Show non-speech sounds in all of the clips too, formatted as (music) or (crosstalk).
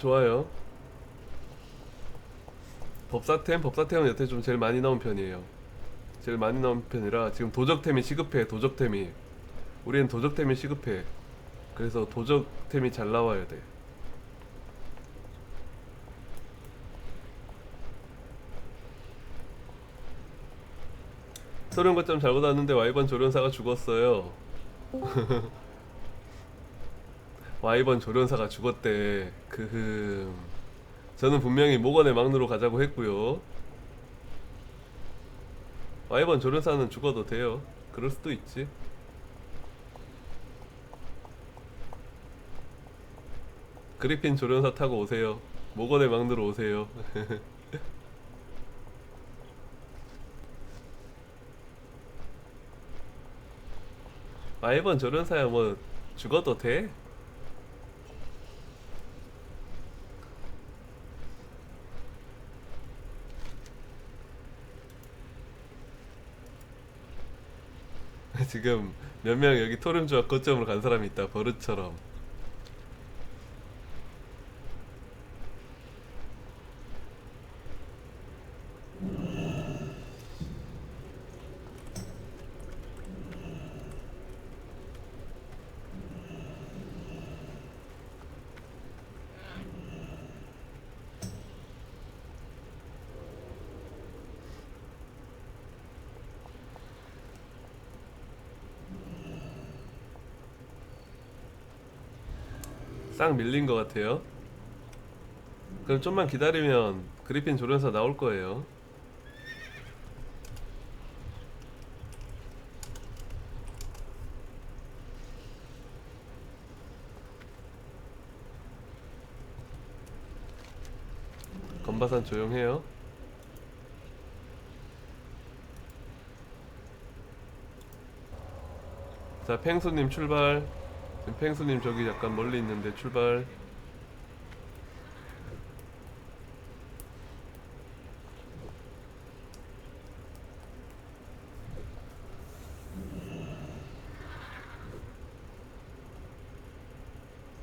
좋아요. 법사템? 법사템은 여태 좀 제일 많이 나온 편이에요. 제일 많이 나온 편이라 지금 도적템이 시급해, 도적템이. 우리는 도적템이 시급해. 그래서 도적템이 잘 나와야 돼. 소련 거점 잘못 왔는데 와이번 조련사가 죽었어요. (laughs) 와이번 조련사가 죽었대. 그 저는 분명히 목원의 막루로 가자고 했고요. 와이번 조련사는 죽어도 돼요. 그럴 수도 있지. 그리핀 조련사 타고 오세요. 목원의 막루로 오세요. (laughs) 와이번 조련사야 뭐 죽어도 돼? 지금 몇 명 여기 토름조합 거점으로 간 사람이 있다. 버릇처럼 싹 밀린 것 같아요. 그럼 좀만 기다리면 그리핀 조련사 나올 거예요. 건바산 조용해요. 자 팽수님 출발 팽수님 저기 약간 멀리 있는데 출발.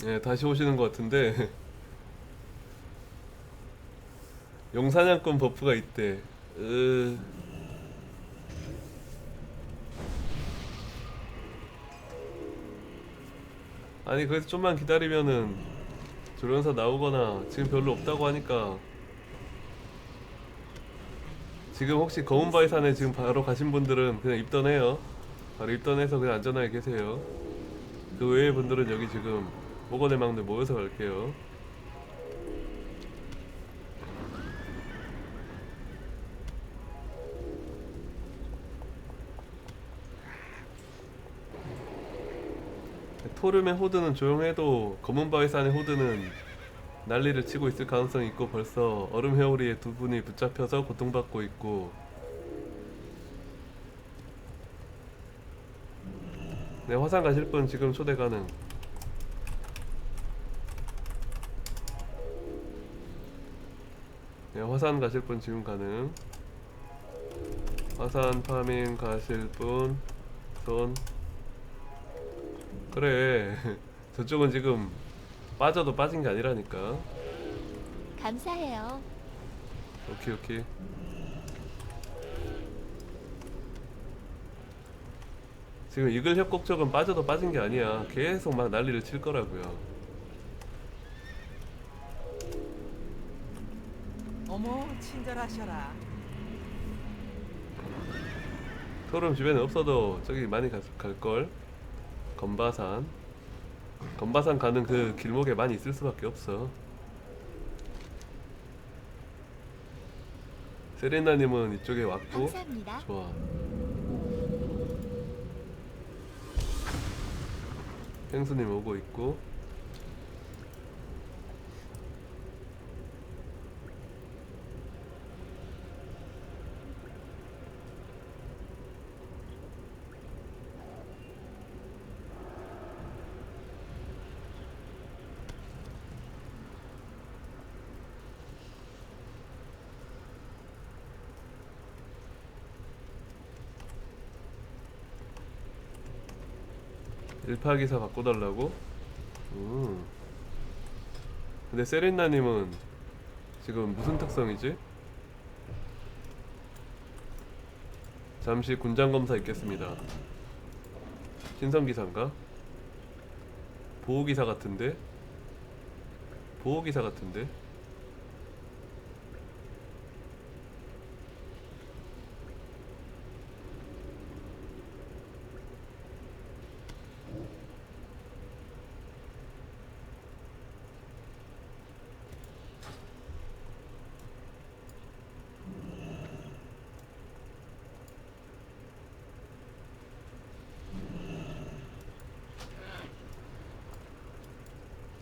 예 다시 오시는 것 같은데. (laughs) 용사냥권 버프가 있대. 으... 아니 그래서 좀만 기다리면은 조련사 나오거나 지금 별로 없다고 하니까 지금 혹시 검은 바위 산에 지금 바로 가신 분들은 그냥 입던해요. 바로 입던해서 그냥 안전하게 계세요. 그 외의 분들은 여기 지금 목원의 막내 모여서 갈게요 토름의 호드는 조용해도 검은 바위 산의 호드는 난리를 치고 있을 가능성이 있고 벌써 얼음 회오리에 두 분이 붙잡혀서 고통받고 있고. 네 화산 가실 분 지금 초대 가능. 네 화산 가실 분 지금 가능. 화산 파밍 가실 분손 그래. (laughs) 저쪽은 지금 빠져도 빠진 게 아니라니까. 감사해요. 오케이 오케이. 지금 이글 협곡 쪽은 빠져도 빠진 게 아니야. 계속 막 난리를 칠 거라고요. 어머 친절하셔라. 토름 주변에 없어도 저기 많이 가- 갈걸 건바산 건바산 가는 그 길목에 많이 있을 수밖에 없어 세레나님은 이쪽에 왔고 감사합니다. 좋아. 행수님 오고 있고. 일파기사 바꿔달라고? 음. 근데 세린나님은 지금 무슨 특성이지? 잠시 군장 검사 있겠습니다. 신선 기사인가? 보호 기사 같은데? 보호 기사 같은데?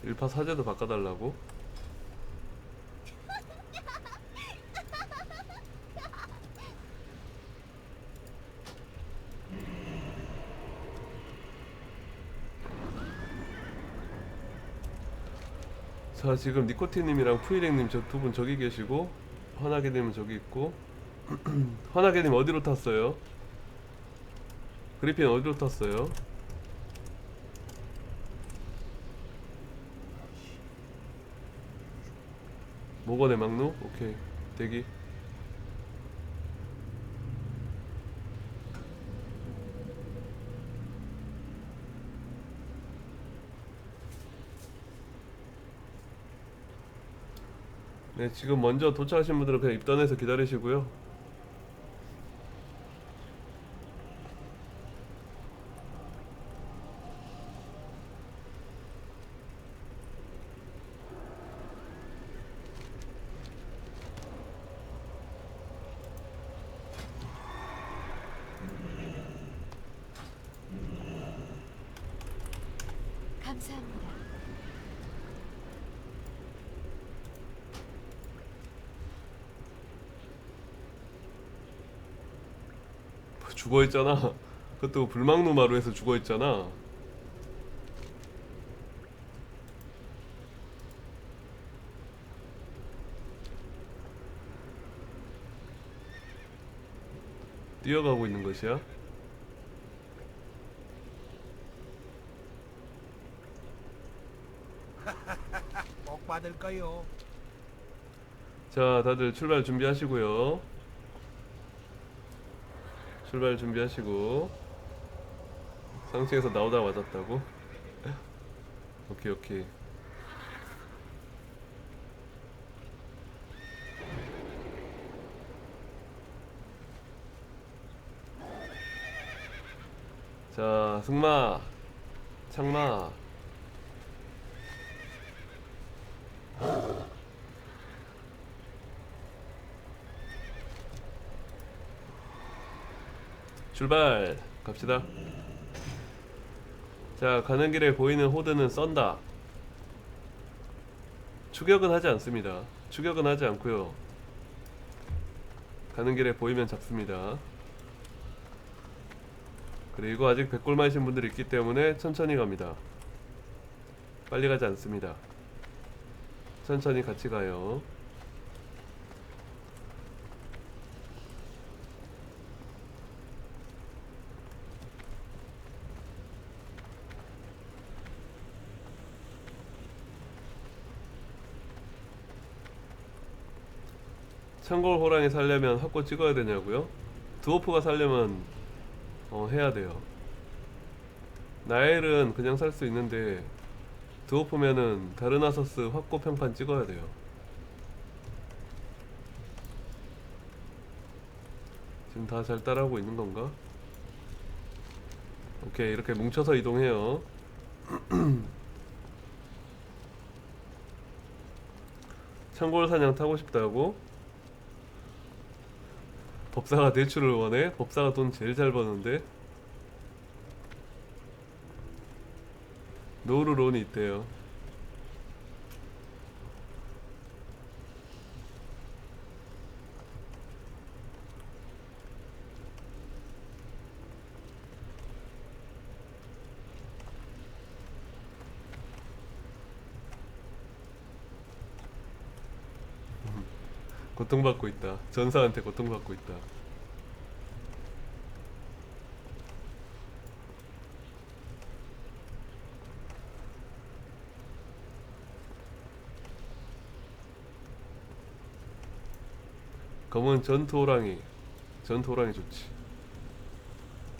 일파 사제도 바꿔달라고? 자 지금 니코티님이랑 푸이랭님 저 두 분 저기 계시고 환하게님은 저기 있고 (clears throat) 환하게님 어디로 탔어요? 그리핀 어디로 탔어요? 모건의 막루? 오케이. 대기. 네 지금 먼저 도착하신 분들은 그냥 입단해서 기다리시고요 감사합니다. 죽어있잖아 그것도 불망루 마루에서 죽어있잖아 뛰어가고 있는 것이야? 복 받을 거요. 자, 다들 출발 준비하시고요. 출발 준비하시고. 상층에서 나오다 맞았다고? (laughs) 오케이, 오케이. 자, 승마, 창마. 출발. 갑시다. 자 가는 길에 보이는 호드는 썬다. 추격은 하지 않습니다. 추격은 하지 않고요. 가는 길에 보이면 잡습니다. 그리고 아직 백골마이신 분들이 있기 때문에 천천히 갑니다. 빨리 가지 않습니다. 천천히 같이 가요 창골 호랑이 살려면 확고 찍어야 되냐고요? 드워프가 살려면 어, 해야 돼요. 나엘은 그냥 살 수 있는데 드워프면은 다르나서스 확고 평판 찍어야 돼요. 지금 다 잘 따라오고 있는 건가? 오케이 이렇게 뭉쳐서 이동해요. (clears throat) 창골 사냥 타고 싶다고? 법사가 대출을 원해? 법사가 돈 제일 잘 버는데? 노루 론이 있대요. 고통받고 있다. 전사한테 고통받고 있다. 검은 전투 호랑이. 전투 호랑이 좋지.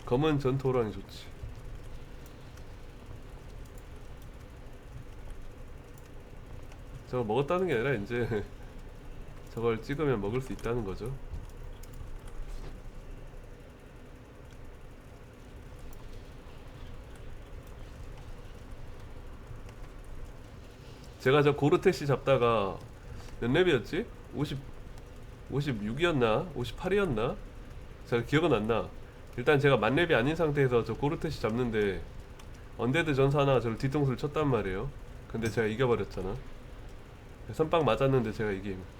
검은 전투 호랑이 좋지. 저거 먹었다는 게 아니라 이제 (laughs) 저걸 찍으면 먹을 수 있다는 거죠 제가 저 고르테시 잡다가 몇 렙이었지? 50 56이었나? 58이었나? 잘 기억은 안 나. 일단 제가 만렙이 아닌 상태에서 저 고르테시 잡는데 언데드 전사 하나가 저를 뒤통수를 쳤단 말이에요. 근데 제가 이겨버렸잖아. 선빵 맞았는데 제가 이김.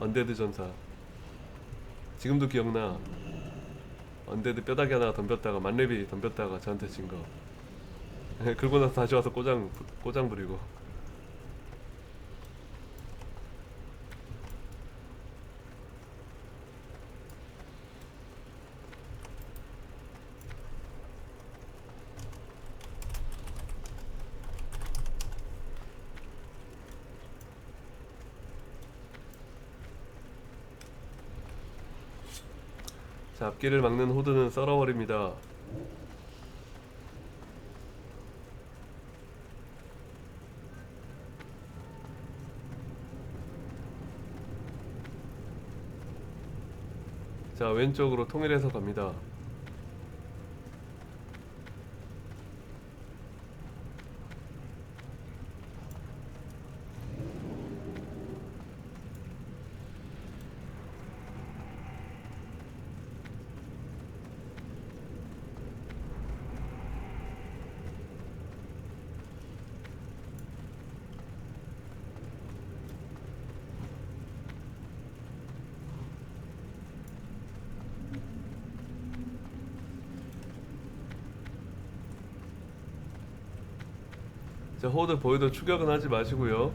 언데드 전사. 지금도 기억나. 언데드 뼈다귀 하나 덤볐다가 만렙이 덤볐다가 저한테 진 거. (laughs) 그러고 나서 다시 와서 꼬장 꼬장 부리고. 자, 앞길을 막는 호드는 썰어버립니다. 자, 왼쪽으로 통일해서 갑니다. 자, 호드 보이도 추격은 하지 마시고요.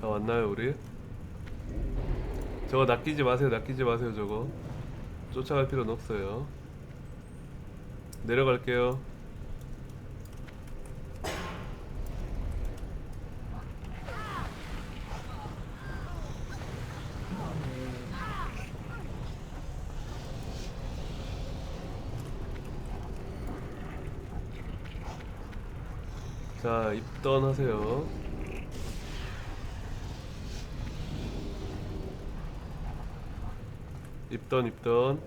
다 왔나요, 우리? 저거 낚이지 마세요, 낚이지 마세요, 저거. 쫓아갈 필요는 없어요. 내려갈게요. 자, 입던. 입던, 입던.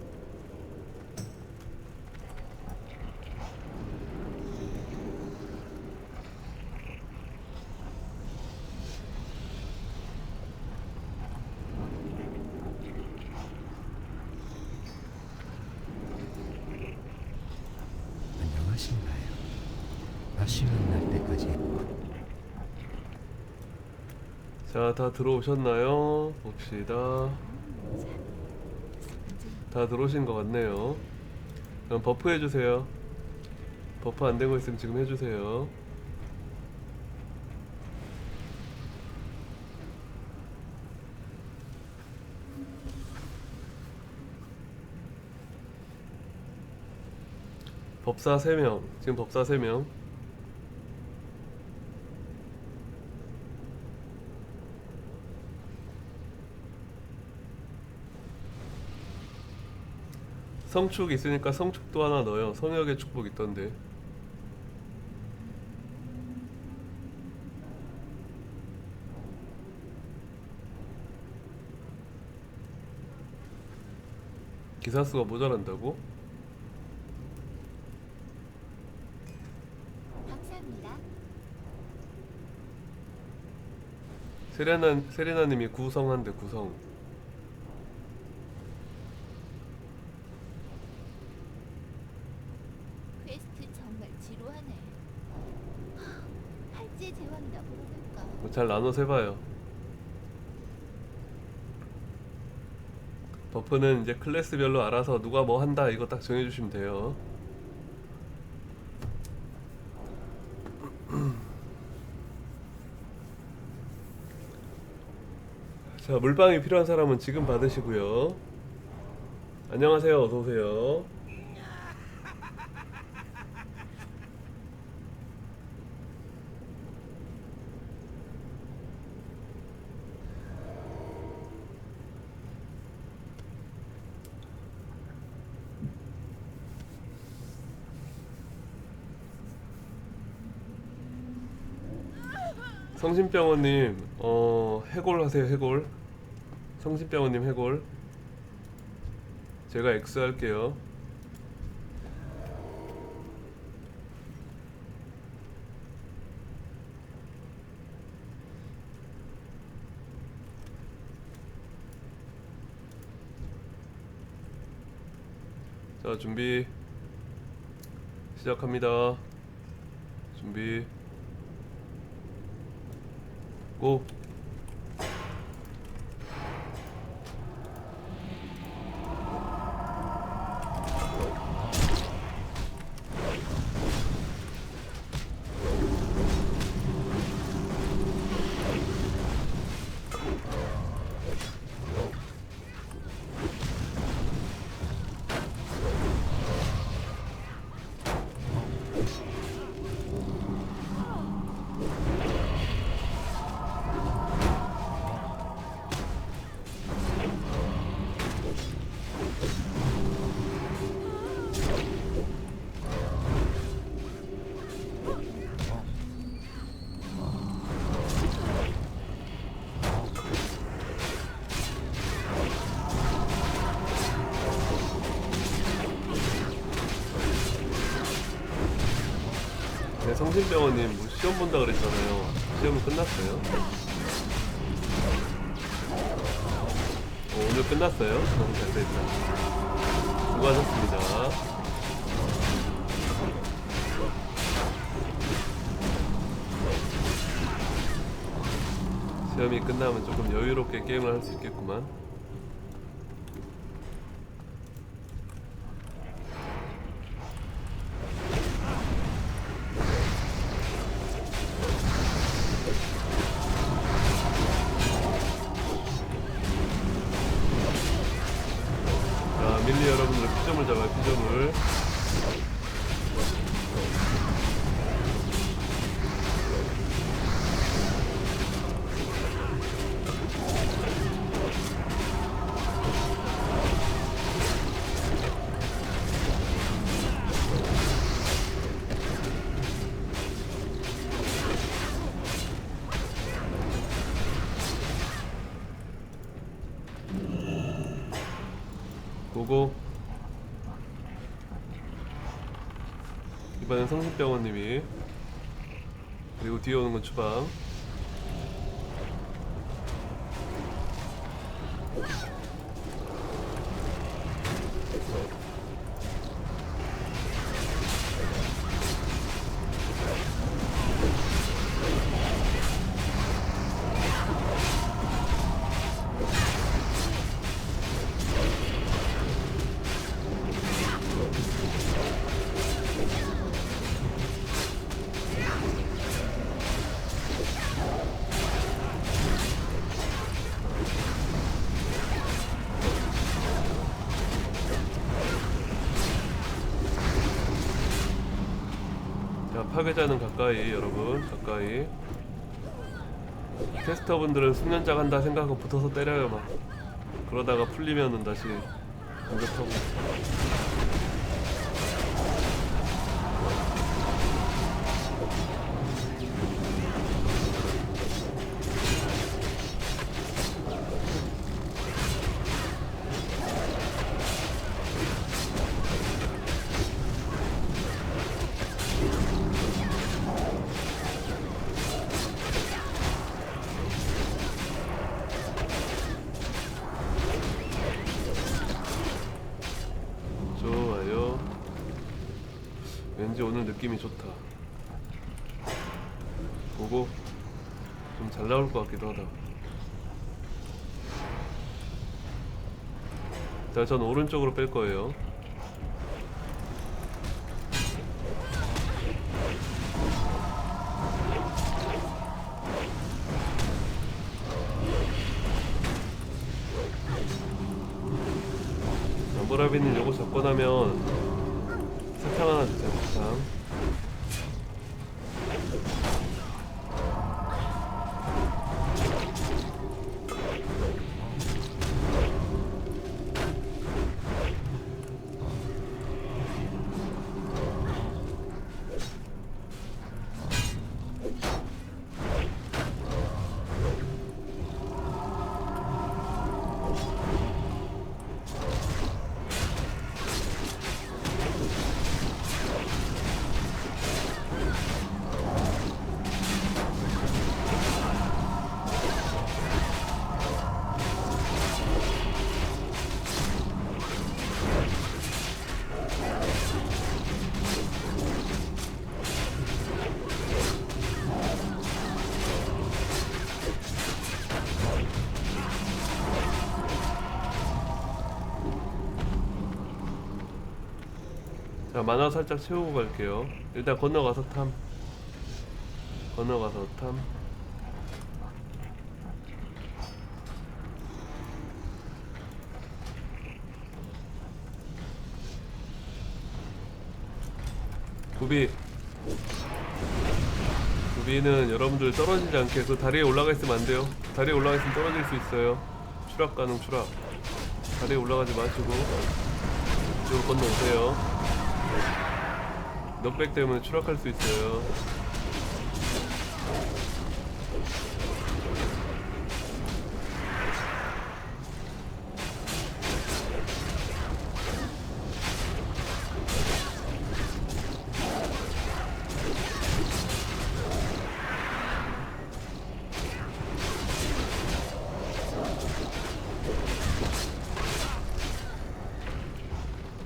안녕하신가요? 다시 만날 때까지 자, 다 들어오셨나요? 봅시다. 다 들어오신 것 같네요. 그럼 버프 해주세요. 버프 안 되고 있으면 지금 해주세요. 법사 3명. 지금 법사 3명. 성축 있으니까 성축도 하나 넣어요. 성역의 축복 있던데. 기사 수가 모자란다고? 감사합니다. 세레나 세레나님이 구성한데 구성. 퀘스트 정말 지루하네. 하, 할지 제왕이나 물어볼까? 뭐 잘 나눠서 해봐요. 버프는 이제 클래스별로 알아서 누가 뭐 한다 이거 딱 정해주시면 돼요. (clears throat) 자 물방이 필요한 사람은 지금 받으시고요. 안녕하세요. 어서 오세요. 성심병원님 어 해골 하세요 해골. 성심병원님 해골. 제가 X 할게요. 자 준비 시작합니다. 준비 고 네, 성심병원님 뭐 시험 본다 그랬잖아요 시험은 끝났어요? 어, 오늘 끝났어요? 너무 잘 됐다 수고하셨습니다 시험이 끝나면 조금 여유롭게 게임을 할 수 있겠구만 고고 이번엔 성심병원님이 그리고 뒤에 오는 건 추방 테스터분들은 숙련자 간다 생각하고 붙어서 때려요 막. 그러다가 풀리면은 다시 공격하고 자, 전 오른쪽으로 뺄 거예요. 남보라비님 요거 접고 나면 사탕 하나 주세요, 사탕. 자 만화 살짝 채우고 갈게요. 일단 건너가서 탐. 건너가서 탐. 구비. 구비는 여러분들 떨어지지 않게 그 다리에 올라가 있으면 안 돼요. 다리에 올라가 있으면 떨어질 수 있어요. 추락 가능 추락. 다리에 올라가지 마시고 이쪽으로 건너오세요 넉백 때문에 추락할 수 있어요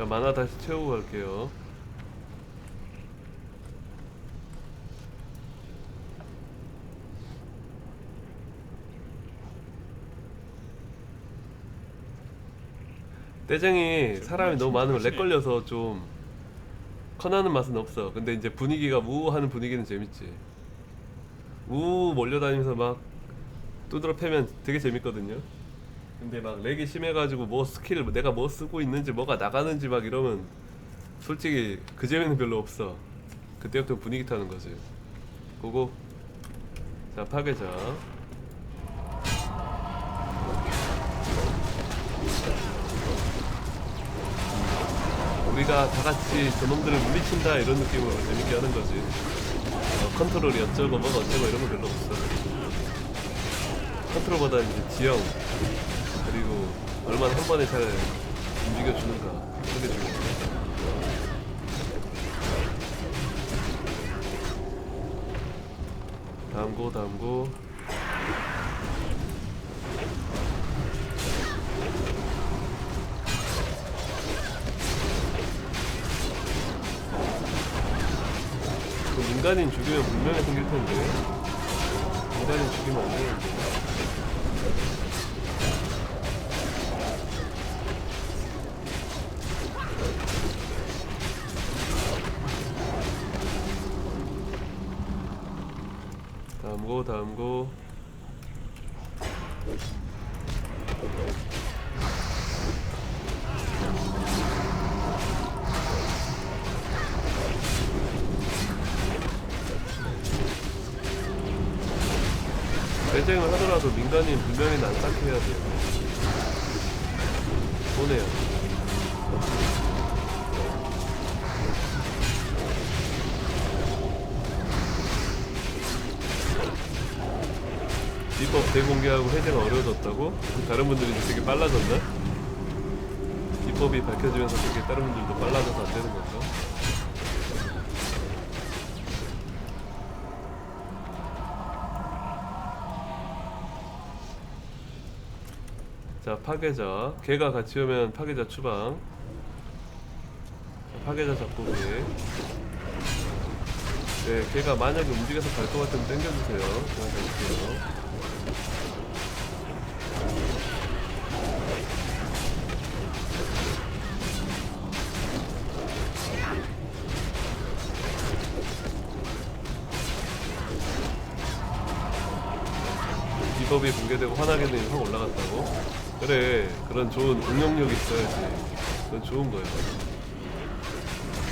만화 다시 채우고 갈게요. 떼쟁이 사람이 너무 많으면 렉 걸려서 좀 커나는 맛은 없어. 근데 이제 분위기가 우우 하는 분위기는 재밌지. 우우 몰려다니면서 막 두드러 패면 되게 재밌거든요 근데 막 렉이 심해가지고 뭐 스킬 내가 뭐 쓰고 있는지 뭐가 나가는지 막 이러면 솔직히 그 재미는 별로 없어. 그때부터 분위기 타는 거지. 고고. 자 파괴자. 우리가 다 같이 저놈들을 물리친다 이런 느낌으로 재밌게 하는 거지. 어, 컨트롤이 어쩌고 뭐가 어쩌고 이런 거 별로 없어. 컨트롤보다 이제 지형 그리고 얼마나 한 번에 잘 움직여주는가 그런 게 중요해 다음 고 다음 고. 그 인간인 죽이면 분명히 생길 텐데. 인간인 죽이면 안 되는데 다음 고 다음 고. 배쟁을 하더라도 민간인 분명히 난삭해야 돼요. 보내요 비법 대공개하고 해제가 어려워졌다고? 다른 분들이 되게 빨라졌나? 비법이 밝혀지면서 되게 다른 분들도 빨라져서 안 되는 건가? 자 파괴자 개가 같이 오면 파괴자 추방 자, 파괴자 잡고 개 네, 걔가 만약에 움직여서 갈 것 같으면 당겨주세요. 제가 갈게요. 비법이 붕괴되고 화나게는 확 올라갔다고? 그래, 그런 좋은 응용력이 있어야지. 그건 좋은 거예요.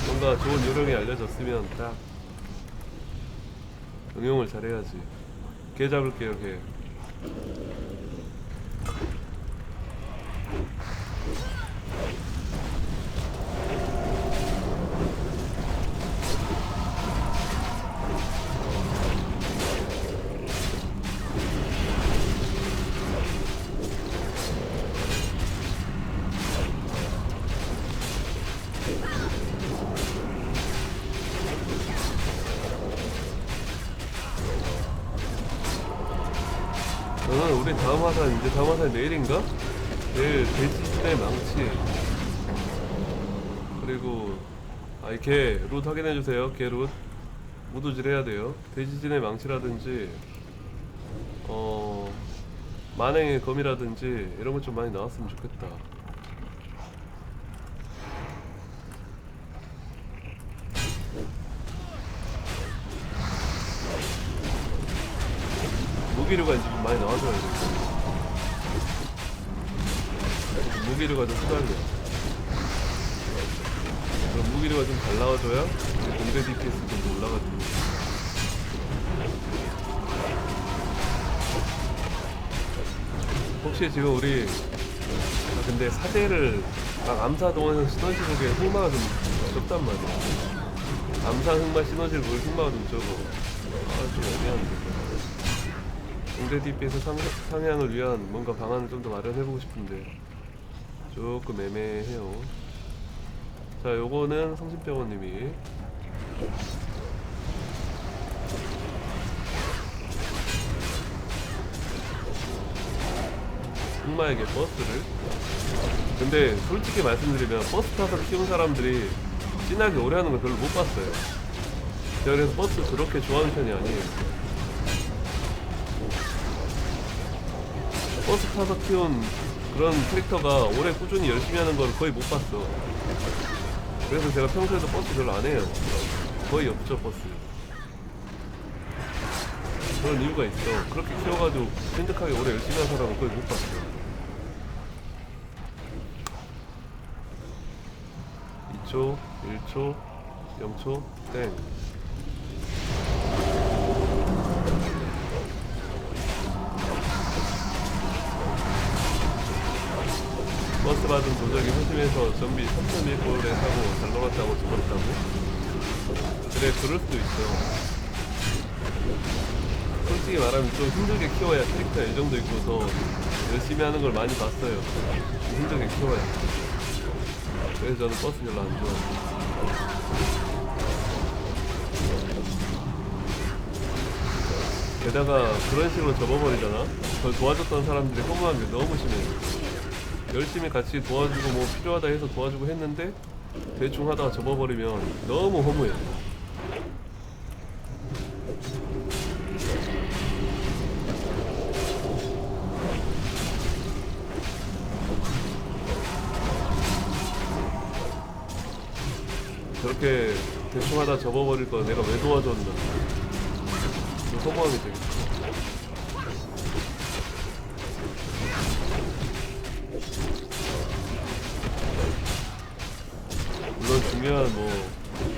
뭔가 좋은 요령이 알려졌으면 딱 응용을 잘해야지. 개 잡을게요, 개. 우리 다음 화산 이제 다음 화산 내일인가? 내일 돼지대 망치. 그리고 아이 개룻 확인해주세요. 개룻 무도질 해야 돼요. 돼지진의 망치라든지 어 만행의 검이라든지 이런 것 좀 많이 나왔으면 좋겠다. 무기류가 이제 좀 많이 나와줘야 돼. 무기류가 좀 수달려. 그럼 무기류가 좀잘 나와줘야 공대 DPS도 좀 올라가지고. 혹시 지금 우리 아, 근데 사제를 막 암사동에서 시너지 보기에 흑마가 좀 적단 말이야. 암사 흑마 시너지를 보기 흑마가 좀 적어. 아좀 애매한데. 공대 DP에서 상, 상향을 위한 뭔가 방안을 좀 더 마련해보고 싶은데 조금 애매해요. 자, 요거는 성심병원님이. 흑마에게 버스를. 근데 솔직히 말씀드리면 버스 타서 키운 사람들이 진하게 오래 하는 걸 별로 못 봤어요. 제가 그래서 버스 그렇게 좋아하는 편이 아니에요. 버스 타서 키운 그런 캐릭터가 오래 꾸준히 열심히 하는 걸 거의 못 봤어. 그래서 제가 평소에도 버스 별로 안 해요. 거의 없죠 버스. 그런 이유가 있어. 그렇게 키워가지고 찐득하게 오래 열심히 한 사람은 거의 못 봤어. 2초, 1초, 0초, 땡. 도적이 호심에서 전비 3.1골에 사고 잘 놀았다고 죽었다고? 그래, 그럴 수도 있어. 솔직히 말하면 좀 힘들게 키워야 캐릭터 애정도 있고 더 열심히 하는 걸 많이 봤어요. 좀 힘들게 키워야. 그래서 저는 버스 별로 안 좋아해요. 게다가 그런 식으로 접어버리잖아? 그걸 도와줬던 사람들이 허무한 게 너무 심해요. 열심히 같이 도와주고 뭐 필요하다 해서 도와주고 했는데 대충 하다가 접어버리면 너무 허무해. 저렇게 대충 하다 접어버릴 거 내가 왜 도와줬나. 그 허무함이 되겠어. 중요한 뭐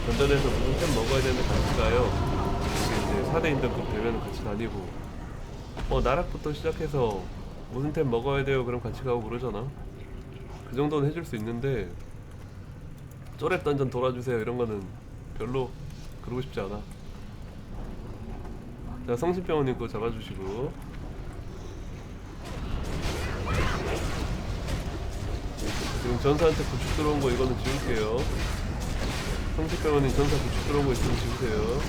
전전에서 무슨 템 먹어야 되는데 같이 가요. 이게 이제 4대 인정급 되면 같이 다니고 뭐 나락부터 시작해서 무슨 템 먹어야 돼요 그럼 같이 가고 그러잖아. 그 정도는 해줄 수 있는데 쪼랩 던전 돌아주세요 이런 거는 별로 그러고 싶지 않아. 자 성심병원님 그거 잡아주시고 지금 전사한테 구축 들어온 거 이거는 지울게요. 성심병원님 전사 구축 들어온 거 있으면 지우세요.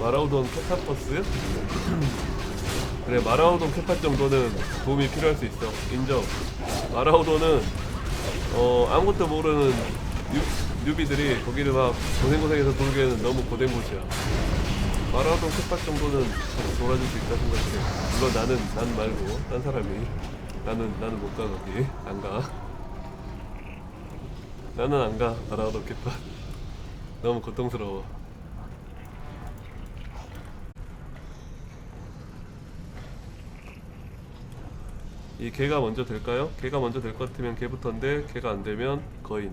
마라우돈 캐파버스? (clears throat) 그래 마라우돈 캐파 정도는 도움이 필요할 수 있어 인정 마라우돈은 어 아무것도 모르는 뉴, 뉴비들이 거기를 막 고생고생해서 돌기에는 너무 고된 곳이야 마라우돈 캐파 정도는 돌아줄 수 있다 생각해 물론 나는 난 말고 딴 사람이. 나는 나는 못 가 거기. 안 가. 나는 안 가. 마라우돈 캐파 너무 고통스러워. 이 개가 먼저 될까요? 개가 먼저 될 것 같으면 개부터인데 개가 안 되면 거인